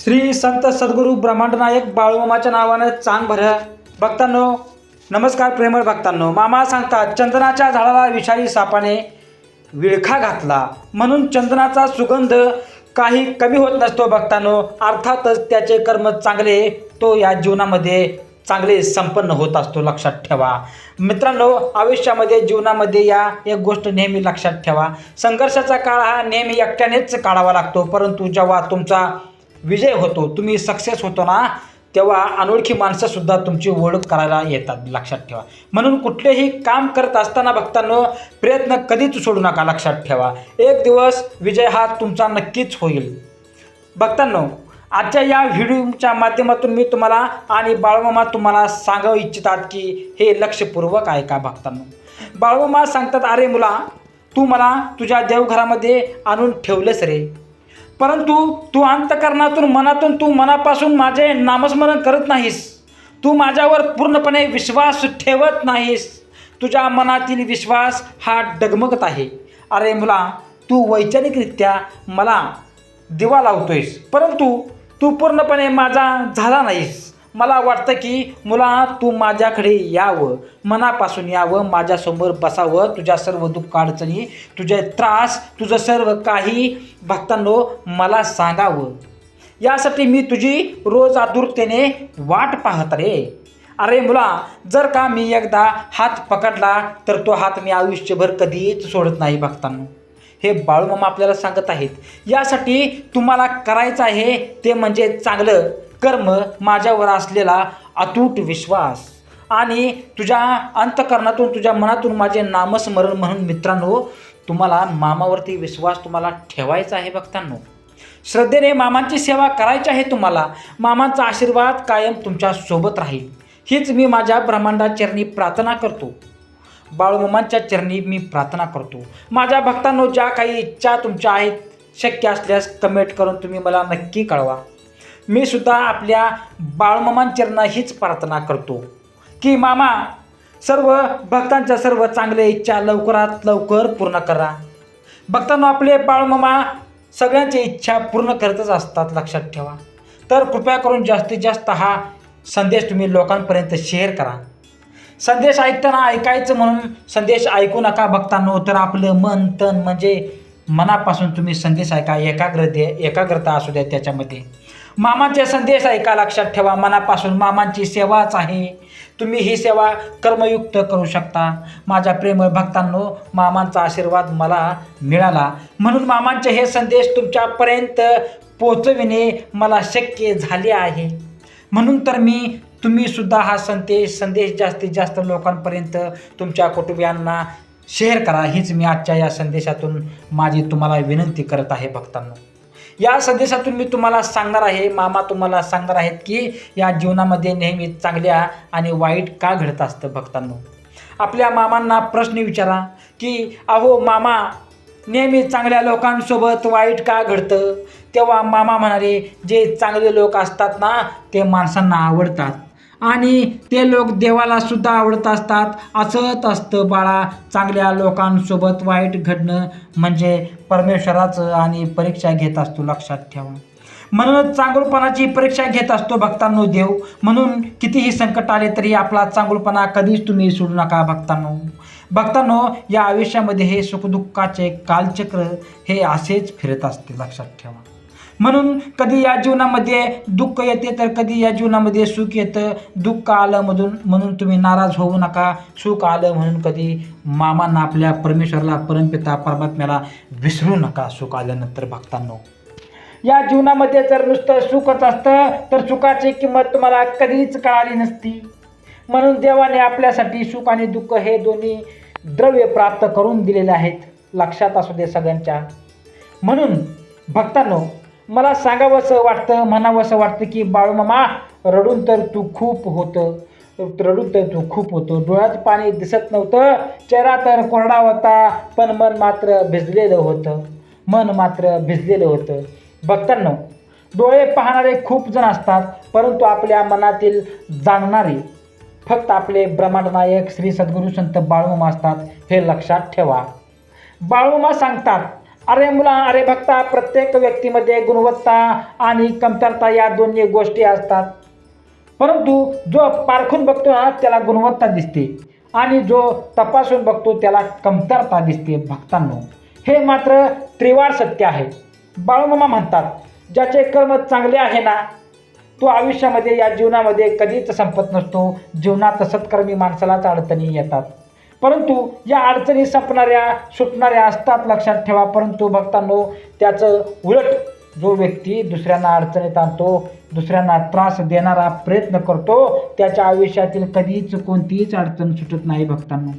श्री संत सद्गुरू ब्रह्मांडनायक बाळूमामाच्या नावानं चांग भर. भक्तांनो नमस्कार प्रेमळ भक्तांनो. मामा सांगतात चंदनाच्या झाडाला विषारी सापाने विळखा घातला. म्हणून चंदनाचा सुगंध काही कमी होत नसतो भक्तांनो. अर्थातच त्याचे कर्म चांगले तो या जीवनामध्ये चांगले संपन्न होत असतो लक्षात ठेवा. मित्रांनो आयुष्यामध्ये जीवनामध्ये या एक गोष्ट नेहमी लक्षात ठेवा. संघर्षाचा काळ हा नेहमी एकट्यानेच काढावा लागतो. परंतु जेव्हा तुमचा विजय होतो तुम्ही सक्सेस होतो ना तेव्हा अनोळखी माणसंसुद्धा तुमची ओळख करायला येतात लक्षात ठेवा. म्हणून कुठलेही काम करत असताना बघताना प्रयत्न कधीच सोडू नका लक्षात ठेवा. एक दिवस विजय हा तुमचा नक्कीच होईल. बघताना आजच्या या व्हिडिओच्या माध्यमातून मी तुम्हाला आणि बाळमामा तुम्हाला सांगावं इच्छितात की हे लक्षपूर्वक आहे का भक्तांनो. बाळमामा सांगतात अरे मुला तू मला तुझ्या देवघरामध्ये आणून ठेवलंस रे. परंतु तू अंतकरणातून मनातून तू मनापासून माझे नामस्मरण करत नाहीस. तू माझ्यावर पूर्णपणे विश्वास ठेवत नाहीस. तुझ्या मनातील विश्वास हा डगमगत आहे. अरे मुला तू वैचारिकरित्या मला दिवा लावतोयस परंतु तू पूर्णपणे माझा झाला नाहीस. मला वाटतं की मुला तू माझ्याकडे यावं. मनापासून यावं माझ्यासमोर बसावं. तुझ्या सर्व दुःख अडचणी तुझे त्रास तुझं सर्व काही भक्तांनो मला सांगावं. यासाठी मी तुझी रोज आतुरतेने वाट पाहत रे. अरे मुला जर का मी एकदा हात पकडला तर तो हात मी आयुष्यभर कधीच सोडत नाही भक्तांनो. हे बाळूमामा आपल्याला सांगत आहेत. यासाठी तुम्हाला करायचं आहे ते म्हणजे चांगलं. कर्म माझ्यावर असलेला अतूट विश्वास. आणि तुझ्या अंतकरणातून तुझ्या मनातून माझे नामस्मरण म्हणून मित्रांनो तुम्हाला मामावरती विश्वास तुम्हाला ठेवायचा आहे भक्तांनो. श्रद्धेने मामांची सेवा करायची आहे तुम्हाला. मामांचा आशीर्वाद कायम तुमच्यासोबत राहील. हीच मी माझ्या ब्रह्मांडा चरणी प्रार्थना करतो. बाळूमामांच्या चरणी मी प्रार्थना करतो. माझ्या भक्तांनो ज्या काही इच्छा तुमच्या आहेत शक्य असल्यास कमेंट करून तुम्ही मला नक्की कळवा. मी सुद्धा आपल्या बाळमामांचरणा हीच प्रार्थना करतो. की मामा सर्व भक्तांच्या सर्व चांगल्या इच्छा लवकरात लवकर पूर्ण करा. भक्तांनो आपले बाळमामा सगळ्यांच्या इच्छा पूर्ण करतच असतात लक्षात ठेवा. तर कृपया करून जास्तीत जास्त हा संदेश तुम्ही लोकांपर्यंत शेअर करा. संदेश ऐकताना ऐकायचं म्हणून संदेश ऐकू नका भक्तांनो तर आपलं मन तन म्हणजे मनापासून तुम्ही संदेश ऐका एकाग्रते एकाग्रता असू द्या त्याच्यामध्ये. मामांचे संदेश ऐका लक्षात ठेवा. मनापासून मामांची सेवाच आहे. तुम्ही ही सेवा कर्मयुक्त करू शकता. माझ्या प्रेमळ भक्तांनो मामांचा आशीर्वाद मला मिळाला. म्हणून मामांचे हे संदेश तुमच्यापर्यंत पोचविणे मला शक्य झाले आहे. म्हणून तर मी तुम्ही सुद्धा हा संदेश संदेश जास्तीत जास्त लोकांपर्यंत तुमच्या कुटुंबियांना शेअर करा. हीच मी आजच्या या संदेशातून माझी तुम्हाला विनंती करत आहे भक्तांनो. या संदेशातून मी तुम्हाला सांगणार आहे मामा तुम्हाला सांगणार आहेत की या जीवनामध्ये नेहमी चांगल्या आणि वाईट का घडत असतं भक्तांनो? आपल्या मामांना प्रश्न विचारा की अहो मामा नेहमी चांगल्या लोकांसोबत वाईट का घडतं? तेव्हा मामा म्हणाले जे चांगले लोक असतात ना ते माणसांना आवडतात. आणि ते लोक देवाला सुद्धा आवडत असतात. असंच असतं बाळा. चांगल्या लोकांसोबत वाईट घडणं म्हणजे परमेश्वराचं आणि परीक्षा घेत असतो लक्षात ठेवा. म्हणूनच चांगुलपणाची परीक्षा घेत असतो भक्तांनो देव. म्हणून कितीही संकट आले तरी आपला चांगुलपणा कधीच तुम्ही सोडू नका भक्तांनो. भक्तांनो या आयुष्यामध्ये हे सुखदुःखाचे कालचक्र हे असेच फिरत असते लक्षात ठेवा. म्हणून कधी या जीवनामध्ये दुःख येते तर कधी या जीवनामध्ये सुख येतं. दुःख आलं मधून म्हणून तुम्ही नाराज होऊ नका. सुख आलं म्हणून कधी मामांना आपल्या परमेश्वरला परमपिता परमात्म्याला विसरू नका. सुख आल्यानंतर भक्तांनो या जीवनामध्ये जर नुसतं सुखच असतं तर सुखाची किंमत तुम्हाला कधीच कळाली नसती. म्हणून देवाने आपल्यासाठी सुख आणि दुःख हे दोन्ही द्रव्य प्राप्त करून दिलेले आहेत. लक्षात असू दे सगळ्यांच्या. म्हणून भक्तांनो मला सांगावंसं वाटतं म्हणावंसं वाटतं की बाळूमामा रडून तर तू खूप होतं रडून तर तू खूप होतं. डोळ्यात पाणी दिसत नव्हतं चेहरा तर कोरडा होता पण मन मात्र भिजलेलं होतं. मन मात्र भिजलेलं होतं. भक्तांनो डोळे पाहणारे खूप जण असतात परंतु आपल्या मनातील जाणणारे फक्त आपले ब्रह्मांडनायक श्री सद्गुरू संत बाळूमा असतात हे लक्षात ठेवा. बाळूमा सांगतात अरे मुला अरे भक्ता प्रत्येक व्यक्तीमध्ये गुणवत्ता आणि कमतरता या दोन्ही गोष्टी असतात. परंतु जो पारखून बघतो ना त्याला गुणवत्ता दिसते. आणि जो तपासून बघतो त्याला कमतरता दिसते भक्तांनो. हे मात्र त्रिवार सत्य आहे. बाळूमामा म्हणतात ज्याचे कर्म चांगले आहे ना तो आयुष्यामध्ये या जीवनामध्ये कधीच संपत नसतो. जीवनात सत्कर्मी माणसालाच अडचणी येतात. परंतु या अडचणी संपणाऱ्या सुटणाऱ्या असतात लक्षात ठेवा. परंतु भक्तांनो त्याचं उलट जो व्यक्ती दुसऱ्यांना अडचणीत आणतो दुसऱ्यांना त्रास देणारा प्रयत्न करतो त्याच्या आयुष्यातील कधीच कोणतीच अडचण सुटत नाही भक्तांनो.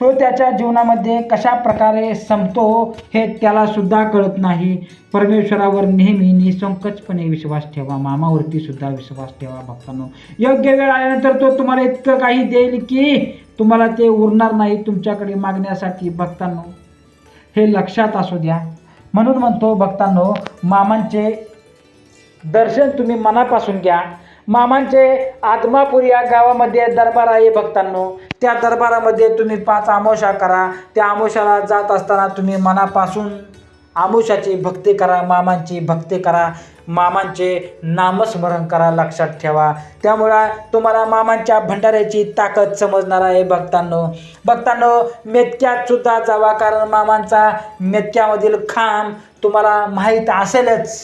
तो त्याच्या जीवनामध्ये कशा प्रकारे संपतो हे त्याला सुद्धा कळत नाही. परमेश्वरावर नेहमी निसंकचपणे विश्वास ठेवा. मामावरती सुद्धा विश्वास ठेवा भक्तांनो. योग्य वेळ आल्यानंतर तो तुम्हाला इतकं काही देईल की तुम्हाला ते उरणार नाही तुमच्याकडे मागण्यासाठी भक्तांनो. हे लक्षात असू द्या. म्हणून म्हणतो भक्तांनो मामांचे दर्शन तुम्ही मनापासून घ्या. मामांचे आदमापूर या गावामध्ये दरबार आहे भक्तांनो. त्या दरबारामध्ये तुम्ही पाच आमोशा करा. त्या आमोशाला जात असताना तुम्ही मनापासून आमोशाची भक्ती करा मामांची भक्ती करा. मामांचे नामस्मरण करा लक्षात ठेवा. त्यामुळं तुम्हाला मामांच्या भंडाऱ्याची ताकद समजणार आहे भक्तांनो. भक्तांनो मेतक्यात सुद्धा जावा कारण मामांचा मेतक्यामधील खांब तुम्हाला माहीत असेलच.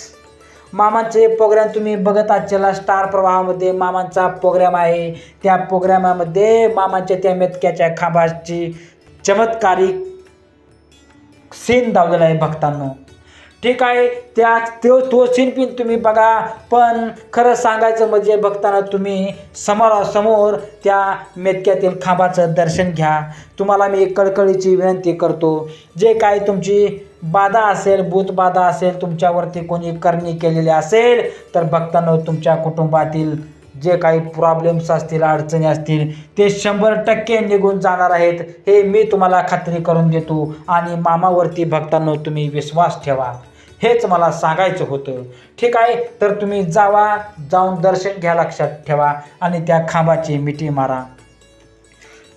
मामांचे प्रोग्रॅम तुम्ही बघत आजच्याला स्टार प्रवाहामध्ये मामांचा प्रोग्रॅम आहे. त्या प्रोग्रॅमामध्ये मामांच्या त्या मेतक्याच्या खांबाची चमत्कारिक सीन दावलेला आहे भक्तांनो. ठीक आहे त्या तो तो सीनपिन तुम्ही बघा. पण खरं सांगायचं म्हणजे बघताना तुम्ही समोरासमोर त्या मेतक्यातील खांबाचं दर्शन घ्या. तुम्हाला मी एक कळकळीची विनंती करतो. जे काय तुमची बाधा असेल भूतबाधा असेल तुमच्यावरती कोणी करणी केलेली असेल तर बघताना तुमच्या कुटुंबातील जे काही प्रॉब्लेम्स असतील अडचणी असतील ते शंभर टक्के निघून जाणार आहेत. हे मी तुम्हाला खात्री करून देतो आणि मामावरती भक्तांनो तुम्ही विश्वास ठेवा. हेच मला सांगायचं होतं. ठीक आहे? तर तुम्ही जावा जाऊन दर्शन घ्या लक्षात ठेवा आणि त्या खांबाची मिठी मारा.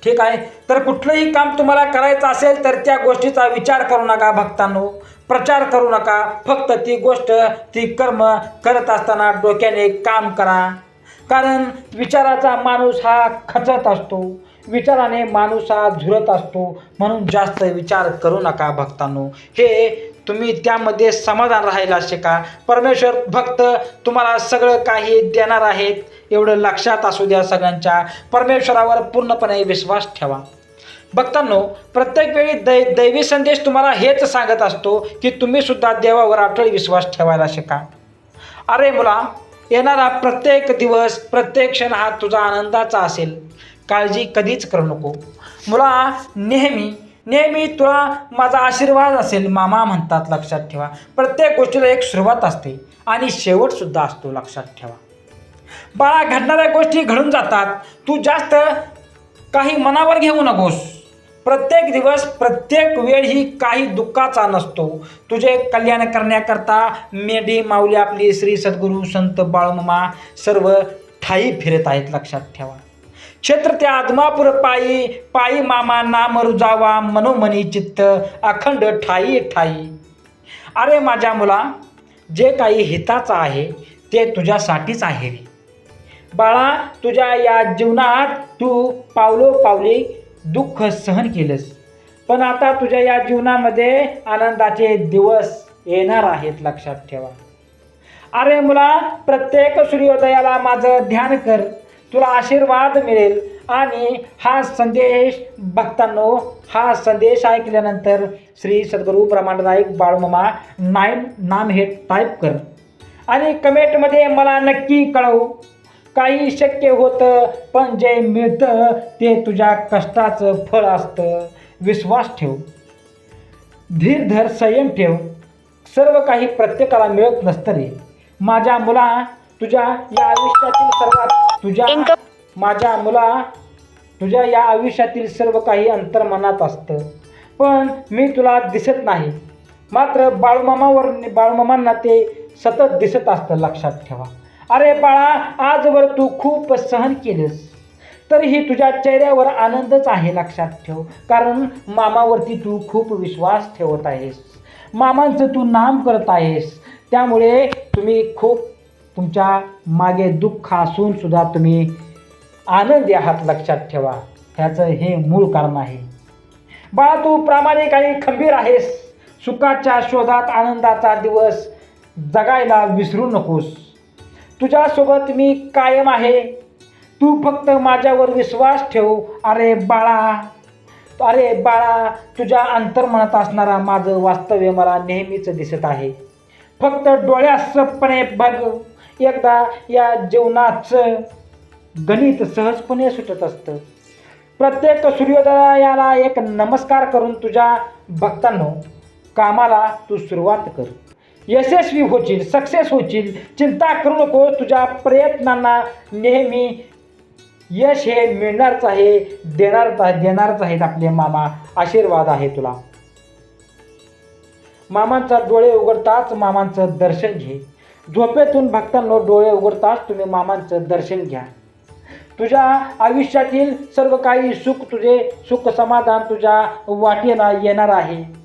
ठीक आहे? तर कुठलंही काम तुम्हाला करायचं असेल तर त्या गोष्टीचा विचार करू नका भक्तांनो. प्रचार करू नका. फक्त ती गोष्ट ती कर्म करत असताना डोक्याने काम करा. कारण विचाराचा माणूस हा खचत असतो. विचाराने माणूस हा झुरत असतो. म्हणून जास्त विचार करू नका भक्तांनो. हे तुम्ही त्यामध्ये समाधान राहायला शिका. परमेश्वर भक्त तुम्हाला सगळं काही देणार आहेत. एवढं लक्षात असू द्या सगळ्यांच्या. परमेश्वरावर पूर्णपणे विश्वास ठेवा. भक्तांनो प्रत्येक वेळी दै दैवी संदेश तुम्हाला हेच सांगत असतो की तुम्ही सुद्धा देवावर अटळ विश्वास ठेवायला शिका. अरे मुला येणारा प्रत्येक दिवस प्रत्येक क्षण हा तुझा आनंदाचा असेल. काळजी कधीच करू नको. मुला नेहमी नेहमी तुला माझा आशीर्वाद असेल मामा म्हणतात लक्षात ठेवा. प्रत्येक गोष्टीला एक सुरुवात असते आणि शेवटसुद्धा असतो लक्षात ठेवा. बाळा घडणाऱ्या गोष्टी घडून जातात. तू जास्त काही मनावर घेऊ नकोस. प्रत्येक दिवस प्रत्येक वेळ ही काही दुःखाचा नसतो. तुझे कल्याण करण्याकरता मेढी माऊली आपली श्री सद्गुरू संत बाळमामा सर्व ठाई फिरत आहेत लक्षात ठेवा. क्षेत्र त्या आदमापूर पायी पायी मामा नाम रुजावा मनोमनी चित्त अखंड ठाई ठाई. अरे माझ्या मुला जे काही हिताचं आहे ते तुझ्यासाठीच आहे. रे बाळा तुझ्या या जीवनात तू पावलो पावली दुःख सहन केलंस. पण आता तुझ्या या जीवनामध्ये आनंदाचे दिवस येणार आहेत लक्षात ठेवा. अरे मुला प्रत्येक सूर्योदयाला माझं ध्यान कर. तुला आशीर्वाद मिळेल. आणि हा संदेश भक्तांनो हा संदेश ऐकल्यानंतर श्री सद्गुरू ब्रह्मांडदायक बाळमामा नाईन नाम हे टाईप कर. आणि कमेंटमध्ये मला नक्की कळवू. काही शक्य होतं पण जे मिळतं ते तुझ्या कष्टाचं फळ असतं. विश्वास ठेव. धीर धर संयम ठेव. सर्व काही प्रत्येकाला मिळत नसतं रे. माझ्या मुला तुझ्या या आयुष्यातील सर्वात तुझ्या माझ्या मुला तुझ्या या आयुष्यातील सर्व काही अंतर्मनात असतं. पण मी तुला दिसत नाही. मात्र बाळूमामावर बाळूमामांना ते सतत दिसत असतं लक्षात ठेवा. अरे बाळा आजवर तू खूप सहन केलेस. तरीही तुझ्या चेहऱ्यावर आनंदच आहे लक्षात ठेव. कारण मामावरती तू खूप विश्वास ठेवत आहेस. मामांचं तू नाम करत आहेस. त्यामुळे तुम्ही खूप तुमच्या मागे दुःख असून सुद्धा तुम्ही आनंदी आहात लक्षात ठेवा. ह्याचं हे मूळ कारण आहे. बाळा तू प्रामाणिक आणि खंबीर आहेस. सुखाच्या शोधात आनंदाचा दिवस जगायला विसरू नकोस. तुझ्यासोबत मी कायम आहे. तू फक्त माझ्यावर विश्वास ठेव. अरे बाळा. अरे बाळा तुझ्या अंतर्मनात असणारा माझं वास्तव्य मला नेहमीच दिसत आहे. फक्त डोळ्यासपणे बघ. एकदा या जीवनाचं गणित सहजपणे सुटत असतं. प्रत्येक सूर्योदयाला एक नमस्कार करून तुझ्या भक्तांनो कामाला तू सुरुवात कर. यशस्वी होशील सक्सेस होशील. चिंता करू नको तुझ्या प्रयत्नांना नेहमी यश हे मिळणारच आहे देणारच आहे देणारच आहेत आपले मामा. आशीर्वाद आहे तुला. मामांचा डोळे उघडताच मामांचं दर्शन घे. झोपेतून भक्तांनो डोळे उघडताच तुम्ही मामांचं दर्शन घ्या. तुझ्या आयुष्यातील सर्व काही सुख तुझे सुख समाधान तुझ्या वाटेला येणार आहे.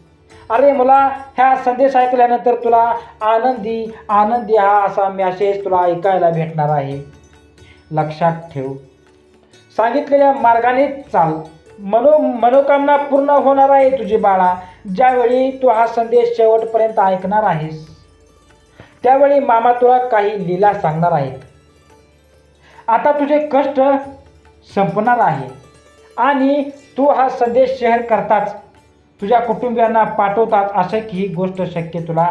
अरे मला ह्या संदेश ऐकल्यानंतर तुला आनंदी आनंदी हा असा मॅसेज तुला ऐकायला भेटणार आहे. लक्षात ठेव. सांगितलेल्या मार्गाने चाल. मनो मनोकामना पूर्ण होणार आहे तुझी बाळा. ज्यावेळी तू हा संदेश शेवटपर्यंत ऐकणार आहेस त्यावेळी मामा तुला काही लीला सांगणार आहेत. आता तुझे कष्ट संपणार आहे. आणि तू हा संदेश शेअर करताच तुझ्या कुटुंबियांना पाठवतात असं की ही गोष्ट शक्य तुला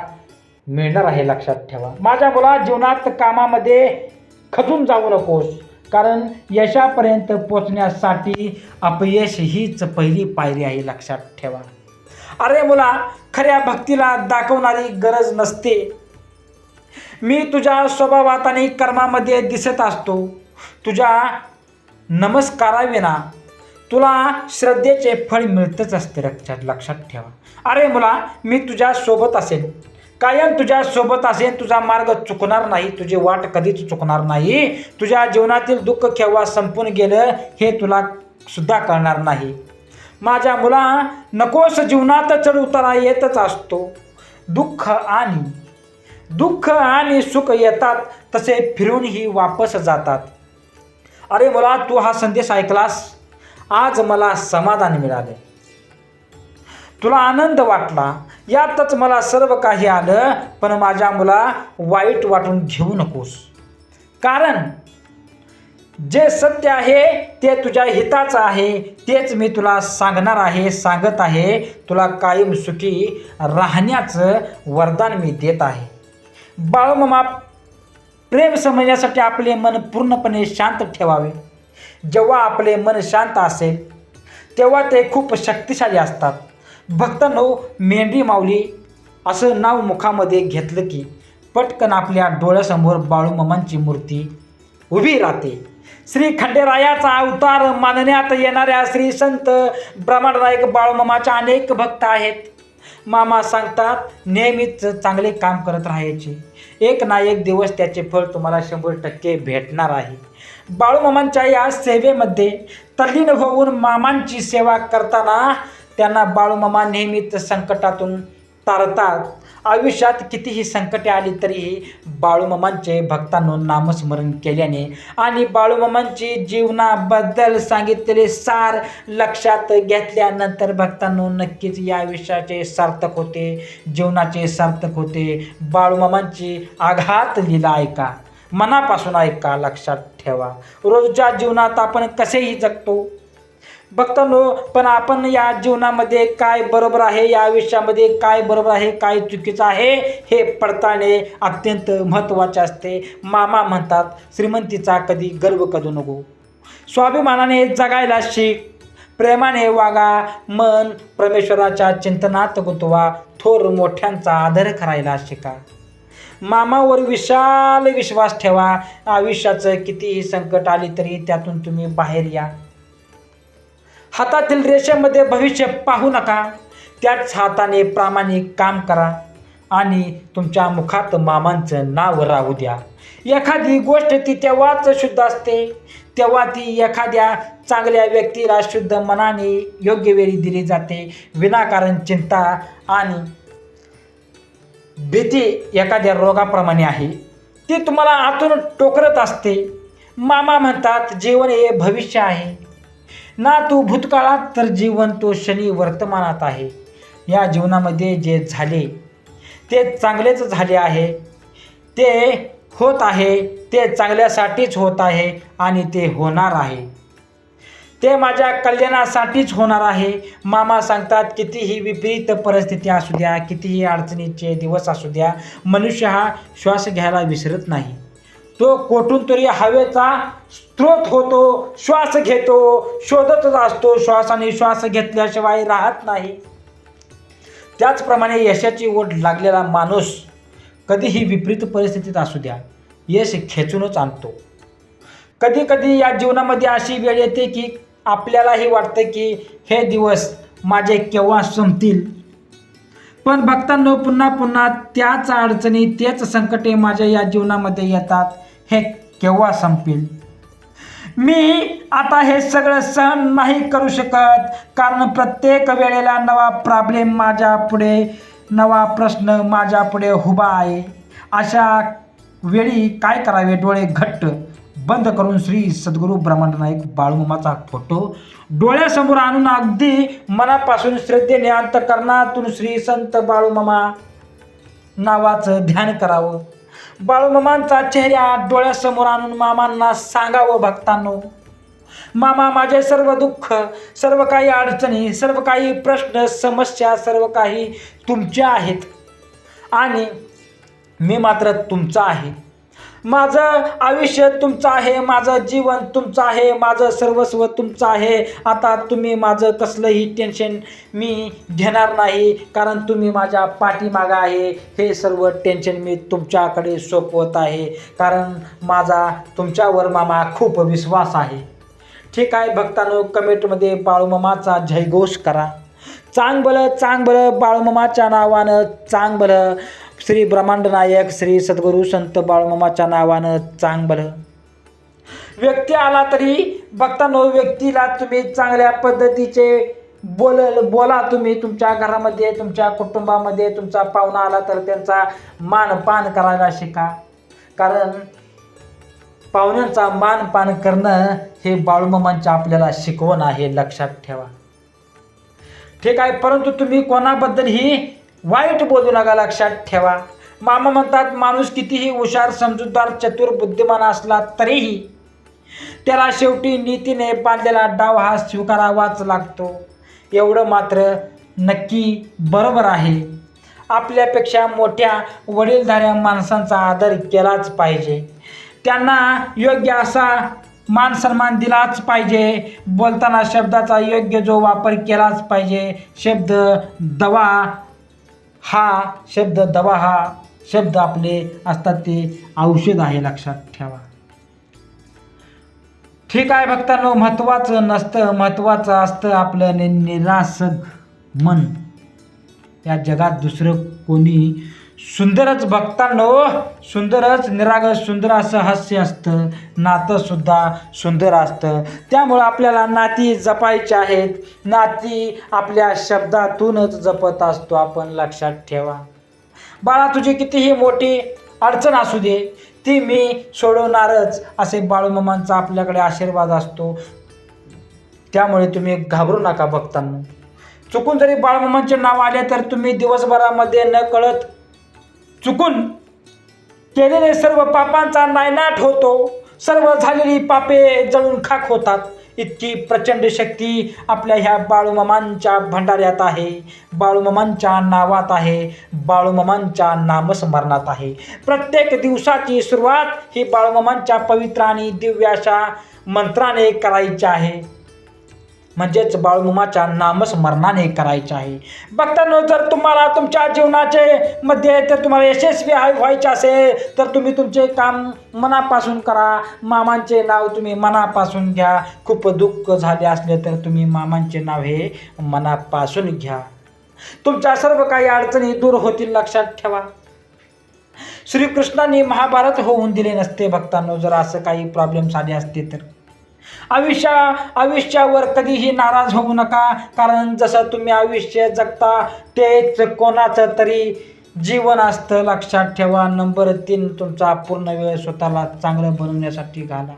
मिळणार आहे लक्षात ठेवा. माझ्या मुला जीवनात कामामध्ये खचून जाऊ नकोस कारण यशापर्यंत पोचण्यासाठी अपयश हीच पहिली पायरी आहे लक्षात ठेवा. अरे मुला खऱ्या भक्तीला दाखवणारी गरज नसते. मी तुझ्या स्वभावात आणि कर्मामध्ये दिसत असतो. तुझ्या नमस्काराविना तुला श्रद्धेचे फळ मिळतच असते लक्षात लक्षात ठेवा. अरे मुला मी तुझ्या सोबत असेल कायम तुझ्या सोबत असेल तुझा मार्ग चुकणार नाही तुझी वाट कधीच चुकणार नाही. तुझ्या जीवनातील दुःख केव्हा संपून गेलं हे तुला सुद्धा कळणार नाही. माझ्या मुला नकोस जीवनात चढ उतारा येतच असतो. दुःख आणि दुःख आणि सुख येतात तसे फिरूनही वापस जातात. अरे मुला तू हा संदेश ऐकलास? आज मला समाधान मिळाले. तुला आनंद वाटला? यातच मला सर्व काही आलं पण माझ्या मुला वाईट वाटून घेऊ नकोस. कारण जे सत्य आहे ते तुझ्या हिताचं आहे तेच मी तुला सांगणार आहे सांगत आहे. तुला कायम सुखी राहण्याचं वरदान मी देत आहे. बाळूमामा प्रेम समजण्यासाठी आपले मन पूर्णपणे शांत ठेवावे. जेव्हा आपले मन शांत असेल तेव्हा ते खूप शक्तिशाली असतात. भक्तांनो मेंढी माऊली असं नाव मुखामध्ये घेतलं की पटकन आपल्या डोळ्यासमोर बाळूमामांची मूर्ती उभी राहते. श्री खंडेरायाचा अवतार मानण्यात येणाऱ्या श्री संत ब्रह्मनायक बाळूमामाचे अनेक भक्त आहेत. मामा सांगतात नेहमीच चांगले काम करत राहायचे. एक ना एक दिवस त्याचे फळ तुम्हाला शंभर टक्के भेटणार आहे. बाळूमामांच्या या सेवेमध्ये तल्लीन होऊन मामांची सेवा करताना त्यांना बाळूमामा नेहमीच संकटातून तारतात. आयुष्यात कितीही संकटे आली तरीही बाळूमामांचे भक्तांनो नामस्मरण केल्याने आणि बाळूमामांची जीवनाबद्दल सांगितलेले सार लक्षात घेतल्यानंतर भक्तांनो नक्कीच या आयुष्याचे सार्थक होते जीवनाचे सार्थक होते. बाळूमामांची आघात लिला ऐका. मनापासून ऐका लक्षात ठेवा. रोजच्या जीवनात आपण कसेही जगतो. बघतानो पण आपण या जीवनामध्ये काय बरोबर आहे या आयुष्यामध्ये काय बरोबर आहे काय चुकीचं आहे हे पडताळणे अत्यंत महत्त्वाचे असते. मामा म्हणतात श्रीमंतीचा कधी गर्व करू नको. स्वाभिमानाने जगायला शिक. प्रेमाने वागा. मन परमेश्वराच्या चिंतनात गुंतवा. थोर मोठ्यांचा आदर करायला शिका. मामावर विशाल विश्वास ठेवा. आयुष्याचं कितीही संकट आली तरी त्यातून तुम्ही बाहेर या. हातातील रेषेमध्ये भविष्य पाहू नका. त्याच हाताने प्रामाणिक काम करा. आणि तुमच्या मुखात मामांचं नाव राहू द्या. एखादी गोष्ट ती तेव्हाच शुद्ध असते. तेव्हा ती एखाद्या चांगल्या व्यक्तीला शुद्ध मनाने योग्य वेळी दिली जाते. विनाकारण चिंता आणि भीती एखाद्या रोगाप्रमाणे आहे. ती तुम्हाला आतून टोकरत असते. मामा म्हणतात जीवन हे भविष्य आहे. ना तू भूतकाळात तर जीवन तो शनी वर्तमानात आहे. या जीवनामध्ये जे झाले ते चांगलेच झाले आहे. ते होत आहे ते चांगल्यासाठीच होत आहे आणि ते होणार आहे. ते माझ्या कल्याणासाठीच होणार आहे. मामा सांगतात कितीही विपरीत परिस्थिती असू द्या कितीही अडचणीचे दिवस असू द्या मनुष्य हा श्वास घ्यायला विसरत नाही. तो कोठून तरी हवेचा स्रोत होतो श्वास घेतो शोधतच असतो श्वासाने श्वास घेतल्याशिवाय राहत नाही. त्याचप्रमाणे यशाची ओढ लागलेला माणूस कधीही विपरीत परिस्थितीत असू द्या यश खेचूनच आणतो. कधी कधी या जीवनामध्ये अशी वेळ येते की आपल्यालाही वाटतं की हे दिवस माझे केव्हा संपतील? पण भक्तांनो पुन्हा पुन्हा त्याच अडचणी तेच संकटे माझ्या या जीवनामध्ये येतात. हे केव्हा संपेल? मी आता हे सगळं सहन नाही करू शकत कारण प्रत्येक वेळेला नवा प्रॉब्लेम माझ्या पुढे नवा प्रश्न माझ्या पुढे उभा आहे. अशा वेळी काय करावे? डोळे घट्ट. बंद करून श्री सद्गुरू ब्रह्मांड नाईक बाळूमामाचा फोटो डोळ्यासमोर आणून अगदी मनापासून श्रद्धेने अंतकरणातून श्री संत बाळूमामा नावाचं ध्यान करावं. बाळूमामांचा चेहरा डोळ्यासमोर आणून मामांना सांगावं भक्तांनो. मामा माझे सर्व दुःख सर्व काही अडचणी सर्व काही प्रश्न समस्या सर्व काही तुमच्या आहेत. आणि मी मात्र तुमचा आहे. माझं आयुष्य तुमचं आहे माझं जीवन तुमचं आहे माझं सर्वस्व तुमचं आहे. आता तुम्ही माझं कसलंही टेन्शन मी घेणार नाही कारण तुम्ही माझ्या पाठीमागं आहे. हे सर्व टेन्शन मी तुमच्याकडे सोपवत आहे कारण माझा तुमच्यावर मामा खूप विश्वास आहे. ठीक आहे भक्तांनो कमेंटमध्ये बाळूमामाचा जयघोष करा. चांग भलं चांग बाळूमामाच्या नावानं चांगबलं श्री ब्रह्मांड नायक श्री सद्गुरू संत बाळूमामाच्या नावानं चांग भलं व्यक्ती आला तरी बघतानो व्यक्तीला तुम्ही चांगल्या पद्धतीचे बोल बोला तुम्ही. तुमच्या घरामध्ये तुमच्या कुटुंबामध्ये तुमचा पाहुणा आला तर त्यांचा मानपान करायला शिका. कारण पाहुण्यांचा मानपान करणं हे बाळूमामांच्या आपल्याला शिकवण आहे लक्षात ठेवा. ठीक आहे परंतु तुम्ही कोणाबद्दलही वाईट बोलू नका लक्षात ठेवा. मामा म्हणतात माणूस कितीही हुशार समजूतदार चतुर बुद्धिमान असला तरीही त्याला शेवटी नीतीने बांधलेला डाव हा स्वीकारावाच लागतो. एवढं मात्र नक्की बरोबर आहे. आपल्यापेक्षा मोठ्या वडीलधाऱ्या माणसांचा आदर केलाच पाहिजे. त्यांना योग्य असा मान सन्मान दिलाच पाहिजे. बोलताना शब्दाचा योग्य जो वापर केलाच पाहिजे. शब्द दवा हा शब्द दवा हा शब्द आपले असतात ते औषध आहे लक्षात ठेवा. ठीक आहे भक्तांनो महत्त्वाचं नसतं महत्त्वाचं असतं आपलं नि निरासक मन. या जगात दुसरं कोणी सुंदरच बघतानो हो. सुंदरच निरागस सुंदर असं हास्य असतं. नातंसुद्धा सुंदर असतं. त्यामुळं आपल्याला नाती जपायची आहेत. नाती आपल्या शब्दातूनच जपत असतो आपण लक्षात ठेवा. बाळा तुझी कितीही मोठी अडचण असू दे ती मी सोडवणारच असे बाळूमामांचा आपल्याकडे आशीर्वाद असतो. त्यामुळे तुम्ही घाबरू नका भक्तांनो चुकून जरी बाळमामांचे नाव आले तर तुम्ही दिवसभरामध्ये न कळत चुकून केलेले सर्व पापांचा नायनाट होतो. सर्व झालेली पापे जळून खाक होतात. इतकी प्रचंड शक्ती आपल्या ह्या बाळूमामांच्या भंडाऱ्यात आहे. बाळूमामांच्या नावात आहे. बाळूमामांच्या नामस्मरणात आहे. प्रत्येक दिवसाची सुरुवात ही बाळूमामांच्या पवित्र आणि दिव्याशा मंत्राने करायची आहे. म्हणजेच बाळूमामाच्या नामस्मरणाने करायचे आहे. बघताना जर तुम्हाला तुमच्या जीवनाचे मध्ये तर तुम्हाला यशस्वी व्हायचे असेल तर तुम्ही तुमचे काम मनापासून करा. मामांचे नाव तुम्ही मनापासून घ्या. खूप दुःख झाले असले तर तुम्ही मामांचे नाव हे मनापासून घ्या. तुमच्या सर्व काही अडचणी दूर होतील लक्षात ठेवा. श्रीकृष्णाने महाभारत होऊन दिले नसते भक्तांनो. जर असं काही प्रॉब्लेम्स आले असते तर आयुष्या आयुष्यावर कधीही नाराज होऊ नका. कारण जसं तुम्ही आयुष्य जगता तेच कोणाचं तरी जीवन असतं लक्षात ठेवा. नंबर तीन तुमचा पूर्ण वेळ स्वतःला चांगलं बनवण्यासाठी घाला.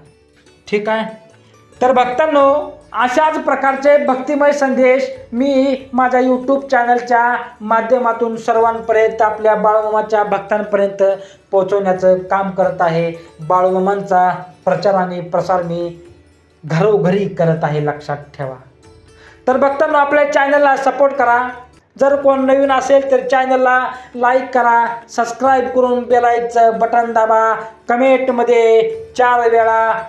ठीक आहे? तर भक्तांनो अशाच प्रकारचे भक्तिमय संदेश मी माझ्या यूट्यूब चॅनलच्या माध्यमातून सर्वांपर्यंत आपल्या बाळूमामाच्या भक्तांपर्यंत पोहोचवण्याचं काम करत आहे. बाळूमामांचा प्रचार आणि प्रसार मी घरोघरी करत आहे लक्षात ठेवा. तर भक्तांनो आपल्या चॅनलला सपोर्ट करा. जर कोण नवीन असेल तर चॅनलला लाईक करा. सबस्क्राईब करून बेलाईकचं बटन दाबा. कमेंटमध्ये चार वेळा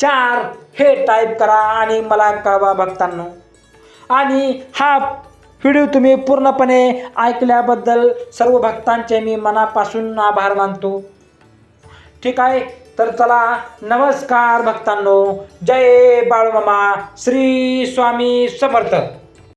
चार हे टाईप करा आणि मला कळवा भक्तांनो. आणि हा व्हिडिओ तुम्ही पूर्णपणे ऐकल्याबद्दल सर्व भक्तांचे मी मनापासून आभार मानतो. ठीक आहे? तर चला नमस्कार भक्तांनो. जय बाळूमामा श्री स्वामी समर्थ.